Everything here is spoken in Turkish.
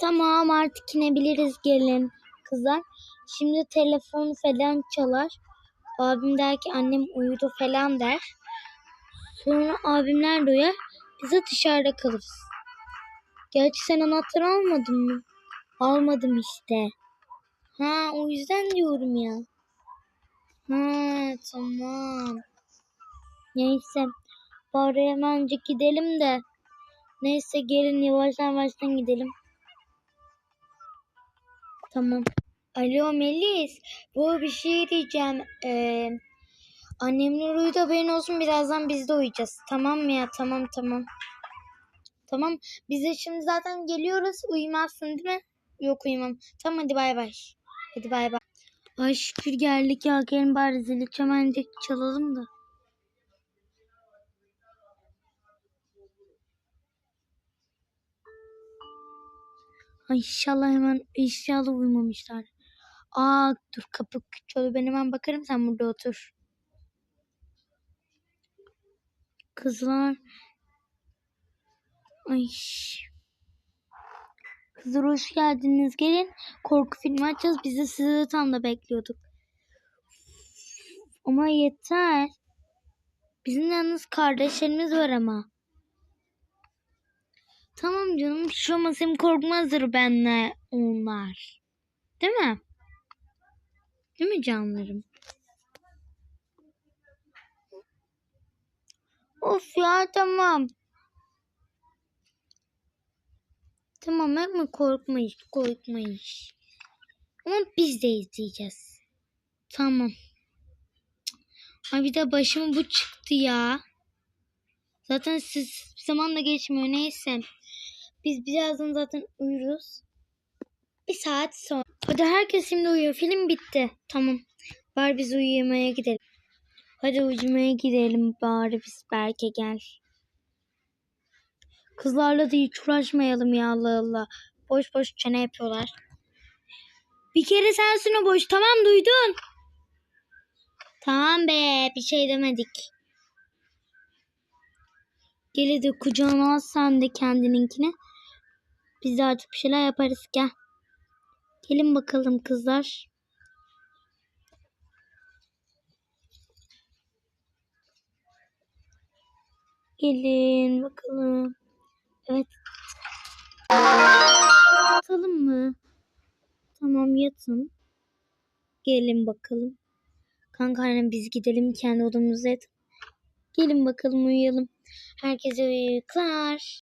Tamam artık inebiliriz gelin kızlar. Şimdi telefon falan çalar. Abim der ki annem uyudu falan der. Sonra abimler de uyar. Biz de dışarıda kalırız. Gerçi sen anahtarı almadın mı? Almadım işte. Ha o yüzden diyorum ya. Ha tamam. Neyse. Bari hemencik gidelim de. Neyse gelin yavaştan yavaştan gidelim. Tamam. Alo Melis. Bu bir şey diyeceğim. Ee, annemler uyudu haberin olsun. Birazdan biz de uyuyacağız. Tamam mı ya? Tamam tamam. Tamam. Biz de şimdi zaten geliyoruz. Uyumazsın değil mi? Yok uyumam. Tamam hadi bay bay. Hadi bay bay. Ay şükür geldik ya. Gelin bari zili çamencik çalalım da. Ay inşallah hemen inşallah uyumamışlar. Aa dur kapı çalıyor. Ben hemen bakarım sen burada otur. Kızlar. Ay. Kızlar hoş geldiniz. Gelin. Korku filmi açacağız. Biz de sizi tam da bekliyorduk. Ama yeter. Bizim yalnız kardeşlerimiz var ama. Tamam canım. Hiç olmazsa hem korkmazdır benle onlar. Değil mi? Değil mi canlarım? Of ya tamam. Tamam yapma korkmayız korkmayız. Ama biz de izleyeceğiz. Tamam. Ay bir de başıma bu çıktı ya. Zaten siz zaman da geçmiyor neyse. Biz birazdan zaten uyuruz. Bir saat sonra. Hadi herkes şimdi uyuyor. Film bitti. Tamam. Bari biz uyumaya gidelim. Hadi uyumaya gidelim bari biz Berke gel. Kızlarla da hiç uğraşmayalım ya Allah Allah. Boş boş çene yapıyorlar. Bir kere sensin o boş. Tamam duydun. Tamam be bir şey demedik. Gel de kucağına al sen de kendininkini. Biz de artık bir şeyler yaparız gel. Gelin bakalım kızlar. Gelin bakalım. Evet. Yatalım mı? Tamam yatın. Gelin bakalım. Kanka annem biz gidelim kendi odamıza yatın. Gelin bakalım uyuyalım. Herkese uyuklar.